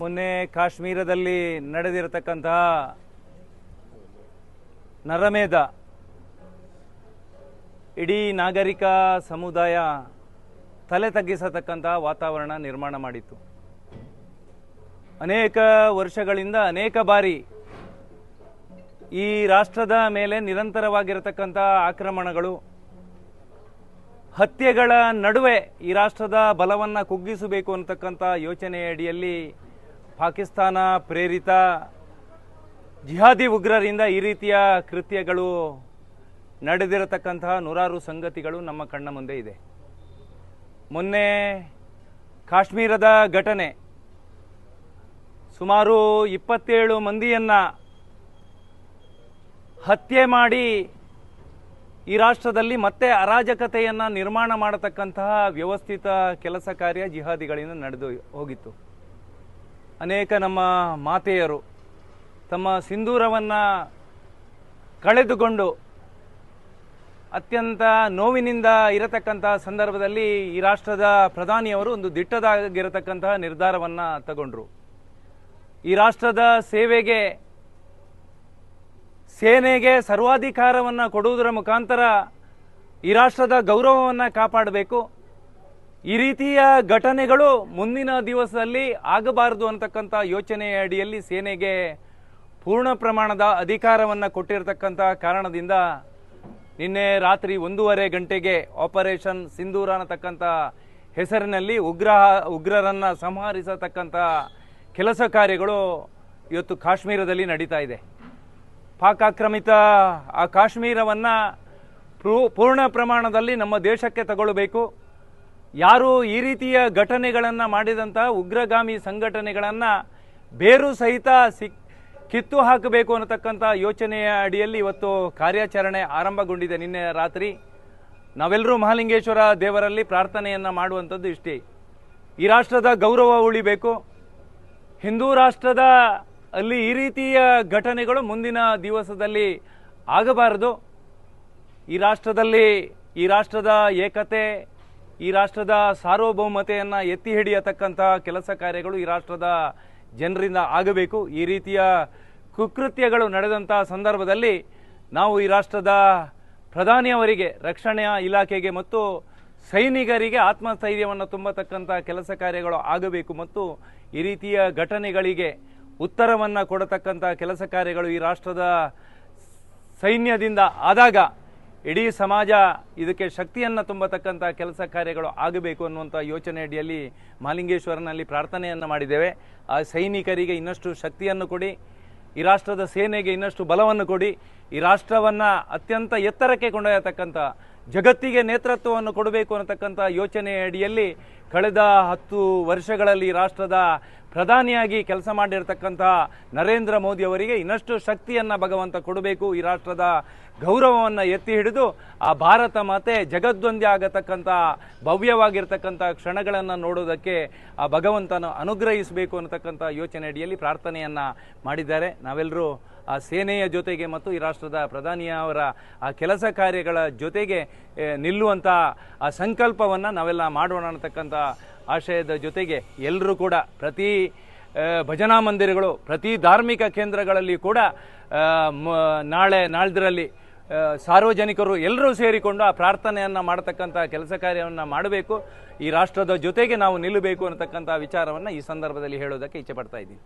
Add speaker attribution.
Speaker 1: ಮೊನ್ನೆ ಕಾಶ್ಮೀರದಲ್ಲಿ ನಡೆದಿರತಕ್ಕಂತಹ ನರಮೇಧ. ಇಡೀ ನಾಗರಿಕ ಸಮುದಾಯ ತಲೆ ತಗ್ಗಿಸತಕ್ಕಂತಹ ವಾತಾವರಣ ನಿರ್ಮಾಣ ಮಾಡಿತ್ತು. ಅನೇಕ ವರ್ಷಗಳಿಂದ ಅನೇಕ ಬಾರಿ ಈ ರಾಷ್ಟ್ರದ ಮೇಲೆ ನಿರಂತರವಾಗಿರತಕ್ಕಂಥ ಆಕ್ರಮಣಗಳು, ಹತ್ಯೆಗಳ ನಡುವೆ ಈ ರಾಷ್ಟ್ರದ ಬಲವನ್ನು ಕುಗ್ಗಿಸಬೇಕು ಅಂತಕ್ಕಂಥ ಯೋಚನೆಯ ಅಡಿಯಲ್ಲಿ ಪಾಕಿಸ್ತಾನ ಪ್ರೇರಿತ ಜಿಹಾದಿ ಉಗ್ರರಿಂದ ಈ ರೀತಿಯ ಕೃತ್ಯಗಳು ನಡೆದಿರತಕ್ಕಂತಹ ನೂರಾರು ಸಂಗತಿಗಳು ನಮ್ಮ ಕಣ್ಣ ಮುಂದೆ ಇದೆ. ಮೊನ್ನೆ ಕಾಶ್ಮೀರದ ಘಟನೆ ಸುಮಾರು ಇಪ್ಪತ್ತೇಳು ಮಂದಿಯನ್ನು ಹತ್ಯೆ ಮಾಡಿ ಈ ರಾಷ್ಟ್ರದಲ್ಲಿ ಮತ್ತೆ ಅರಾಜಕತೆಯನ್ನು ನಿರ್ಮಾಣ ಮಾಡತಕ್ಕಂತಹ ವ್ಯವಸ್ಥಿತ ಕೆಲಸ ಕಾರ್ಯ ಜಿಹಾದಿಗಳಿಂದ ನಡೆದು ಹೋಗಿತ್ತು. ಅನೇಕ ನಮ್ಮ ಮಾತೆಯರು ತಮ್ಮ ಸಿಂಧೂರವನ್ನು ಕಳೆದುಕೊಂಡು ಅತ್ಯಂತ ನೋವಿನಿಂದ ಇರತಕ್ಕಂಥ ಸಂದರ್ಭದಲ್ಲಿ ಈ ರಾಷ್ಟ್ರದ ಪ್ರಧಾನಿಯವರು ಒಂದು ದಿಟ್ಟದಾಗಿರತಕ್ಕಂತಹ ನಿರ್ಧಾರವನ್ನು ತಗೊಂಡ್ರು. ಈ ರಾಷ್ಟ್ರದ ಸೇವೆಗೆ, ಸೇನೆಗೆ ಸರ್ವಾಧಿಕಾರವನ್ನು ಕೊಡುವುದರ ಮುಖಾಂತರ ಈ ರಾಷ್ಟ್ರದ ಗೌರವವನ್ನು ಕಾಪಾಡಬೇಕು. ಈ ರೀತಿಯ ಘಟನೆಗಳು ಮುಂದಿನ ದಿವಸದಲ್ಲಿ ಆಗಬಾರದು ಅಂತಕ್ಕಂಥ ಯೋಚನೆಯ ಅಡಿಯಲ್ಲಿ ಸೇನೆಗೆ ಪೂರ್ಣ ಪ್ರಮಾಣದ ಅಧಿಕಾರವನ್ನು ಕೊಟ್ಟಿರತಕ್ಕಂಥ ಕಾರಣದಿಂದ ನಿನ್ನೆ ರಾತ್ರಿ ಒಂದೂವರೆ ಗಂಟೆಗೆ ಆಪರೇಷನ್ ಸಿಂಧೂರ ಅನ್ನತಕ್ಕಂಥ ಹೆಸರಿನಲ್ಲಿ ಉಗ್ರ ಉಗ್ರರನ್ನು ಸಂಹರಿಸತಕ್ಕಂಥ ಕೆಲಸ ಕಾರ್ಯಗಳು ಇವತ್ತು ಕಾಶ್ಮೀರದಲ್ಲಿ ನಡೀತಾ ಇದೆ. ಪಾಕ್ ಆಕ್ರಮಿತ ಆ ಕಾಶ್ಮೀರವನ್ನು ಪೂರ್ಣ ಪ್ರಮಾಣದಲ್ಲಿ ನಮ್ಮ ದೇಶಕ್ಕೆ ತಗೊಳ್ಬೇಕು. ಯಾರು ಈ ರೀತಿಯ ಘಟನೆಗಳನ್ನು ಮಾಡಿದಂಥ ಉಗ್ರಗಾಮಿ ಸಂಘಟನೆಗಳನ್ನು ಬೇರು ಸಹಿತ ಸಿಕ್, ಕಿತ್ತು ಹಾಕಬೇಕು ಅನ್ನತಕ್ಕಂಥ ಯೋಚನೆಯ ಅಡಿಯಲ್ಲಿ ಇವತ್ತು ಕಾರ್ಯಾಚರಣೆ ಆರಂಭಗೊಂಡಿದೆ ನಿನ್ನೆ ರಾತ್ರಿ. ನಾವೆಲ್ಲರೂ ಮಹಾಲಿಂಗೇಶ್ವರ ದೇವರಲ್ಲಿ ಪ್ರಾರ್ಥನೆಯನ್ನು ಮಾಡುವಂಥದ್ದು ಇಷ್ಟೇ. ಈ ರಾಷ್ಟ್ರದ ಗೌರವ ಉಳಿಬೇಕು. ಹಿಂದೂ ರಾಷ್ಟ್ರದ ಅಲ್ಲಿ ಈ ರೀತಿಯ ಘಟನೆಗಳು ಮುಂದಿನ ದಿವಸದಲ್ಲಿ ಆಗಬಾರದು. ಈ ರಾಷ್ಟ್ರದಲ್ಲಿ, ಈ ರಾಷ್ಟ್ರದ ಏಕತೆ ಈ ರಾಷ್ಟ್ರದ ಸಾರ್ವಭೌಮತೆಯನ್ನು ಎತ್ತಿ ಹಿಡಿಯತಕ್ಕಂತಹ ಕೆಲಸ ಕಾರ್ಯಗಳು ಈ ರಾಷ್ಟ್ರದ ಜನರಿಂದ ಆಗಬೇಕು. ಈ ರೀತಿಯ ಕುಕೃತ್ಯಗಳು ನಡೆದಂತಹ ಸಂದರ್ಭದಲ್ಲಿ ನಾವು ಈ ರಾಷ್ಟ್ರದ ಪ್ರಧಾನಿಯವರಿಗೆ, ರಕ್ಷಣೆಯ ಇಲಾಖೆಗೆ ಮತ್ತು ಸೈನಿಕರಿಗೆ ಆತ್ಮಸ್ಥೈರ್ಯವನ್ನು ತುಂಬತಕ್ಕಂಥ ಕೆಲಸ ಕಾರ್ಯಗಳು ಆಗಬೇಕು ಮತ್ತು ಈ ರೀತಿಯ ಘಟನೆಗಳಿಗೆ ಉತ್ತರವನ್ನು ಕೊಡತಕ್ಕಂಥ ಕೆಲಸ ಕಾರ್ಯಗಳು ಈ ರಾಷ್ಟ್ರದ ಸೈನ್ಯದಿಂದ ಆದಾಗ ಇಡೀ ಸಮಾಜ ಇದಕ್ಕೆ ಶಕ್ತಿಯನ್ನು ತುಂಬತಕ್ಕಂಥ ಕೆಲಸ ಕಾರ್ಯಗಳು ಆಗಬೇಕು ಅನ್ನುವಂಥ ಯೋಚನೆ ಅಡಿಯಲ್ಲಿ ಮಾಲಿಂಗೇಶ್ವರನಲ್ಲಿ ಪ್ರಾರ್ಥನೆಯನ್ನು ಮಾಡಿದ್ದೇವೆ. ಆ ಸೈನಿಕರಿಗೆ ಇನ್ನಷ್ಟು ಶಕ್ತಿಯನ್ನು ಕೊಡಿ. ಈ ರಾಷ್ಟ್ರದ ಸೇನೆಗೆ ಇನ್ನಷ್ಟು ಬಲವನ್ನು ಕೊಡಿ. ಈ ರಾಷ್ಟ್ರವನ್ನು ಅತ್ಯಂತ ಎತ್ತರಕ್ಕೆ ಕೊಂಡೊಯ್ಯತಕ್ಕಂಥ ಜಗತ್ತಿಗೆ ನೇತೃತ್ವವನ್ನು ಕೊಡಬೇಕು ಅನ್ನತಕ್ಕಂಥ ಯೋಚನೆ ಅಡಿಯಲ್ಲಿ ಕಳೆದ ಹತ್ತು ವರ್ಷಗಳಲ್ಲಿ ರಾಷ್ಟ್ರದ ಪ್ರಧಾನಿಯಾಗಿ ಕೆಲಸ ಮಾಡಿರ್ತಕ್ಕಂಥ ನರೇಂದ್ರ ಮೋದಿ ಅವರಿಗೆ ಇನ್ನಷ್ಟು ಶಕ್ತಿಯನ್ನು ಭಗವಂತ ಕೊಡಬೇಕು. ಈ ರಾಷ್ಟ್ರದ ಗೌರವವನ್ನು ಎತ್ತಿ ಹಿಡಿದು ಆ ಭಾರತ ಮಾತೆ ಜಗದ್ವಂದ್ಯ ಆಗತಕ್ಕಂಥ, ಭವ್ಯವಾಗಿರ್ತಕ್ಕಂಥ ಕ್ಷಣಗಳನ್ನು ನೋಡೋದಕ್ಕೆ ಆ ಭಗವಂತನ ಅನುಗ್ರಹಿಸಬೇಕು ಅನ್ನತಕ್ಕಂಥ ಯೋಚನೆ ಅಡಿಯಲ್ಲಿ ಪ್ರಾರ್ಥನೆಯನ್ನು ಮಾಡಿದ್ದಾರೆ. ನಾವೆಲ್ಲರೂ ಆ ಸೇನೆಯ ಜೊತೆಗೆ ಮತ್ತು ಈ ರಾಷ್ಟ್ರದ ಪ್ರಧಾನಿಯವರ ಆ ಕೆಲಸ ಕಾರ್ಯಗಳ ಜೊತೆಗೆ ನಿಲ್ಲುವಂಥ ಆ ಸಂಕಲ್ಪವನ್ನು ನಾವೆಲ್ಲ ಮಾಡೋಣ ಅನ್ನತಕ್ಕಂಥ ಆಶಯದ ಜೊತೆಗೆ ಎಲ್ಲರೂ ಕೂಡ ಪ್ರತಿ ಭಜನಾ ಮಂದಿರಗಳು, ಪ್ರತಿ ಧಾರ್ಮಿಕ ಕೇಂದ್ರಗಳಲ್ಲಿ ಕೂಡ ನಾಳೆ, ನಾಳ್ದರಲ್ಲಿ ಸಾರ್ವಜನಿಕರು ಎಲ್ಲರೂ ಸೇರಿಕೊಂಡು ಆ ಪ್ರಾರ್ಥನೆಯನ್ನು ಮಾಡತಕ್ಕಂಥ ಕೆಲಸ ಕಾರ್ಯವನ್ನು ಮಾಡಬೇಕು. ಈ ರಾಷ್ಟ್ರದ ಜೊತೆಗೆ ನಾವು ನಿಲ್ಲಬೇಕು ಅನ್ನತಕ್ಕಂಥ ವಿಚಾರವನ್ನು ಈ ಸಂದರ್ಭದಲ್ಲಿ ಹೇಳೋದಕ್ಕೆ ಇಚ್ಛೆ ಪಡ್ತಾ ಇದ್ದೀನಿ.